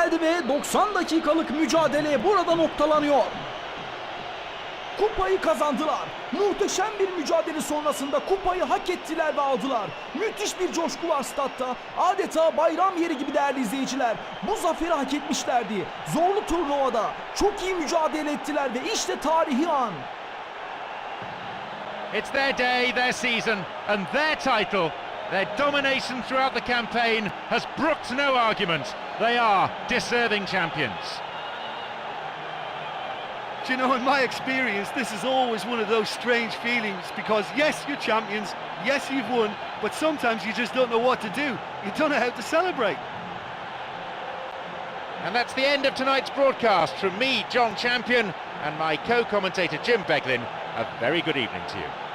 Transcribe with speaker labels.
Speaker 1: geldi ve 90 dakikalık mücadele burada noktalanıyor. Kupayı kazandılar. Muhteşem bir mücadele sonrasında kupayı hak ettiler ve aldılar. Müthiş bir coşku var statta. Adeta bayram yeri gibi değerli izleyiciler. Bu zaferi hak etmişlerdi. Zorlu turnuvada çok iyi mücadele ettiler ve işte tarihi an.
Speaker 2: It's their day, their season, and their title. Their domination throughout the campaign has brooked no argument. They are deserving champions.
Speaker 3: Do you know, in my experience, this is always one of those strange feelings because, yes, you're champions, yes, you've won, but sometimes you just don't know what to do. You don't know how to celebrate.
Speaker 2: And that's the end of tonight's broadcast from me, John Champion, and my co-commentator Jim Beglin. A very good evening to you.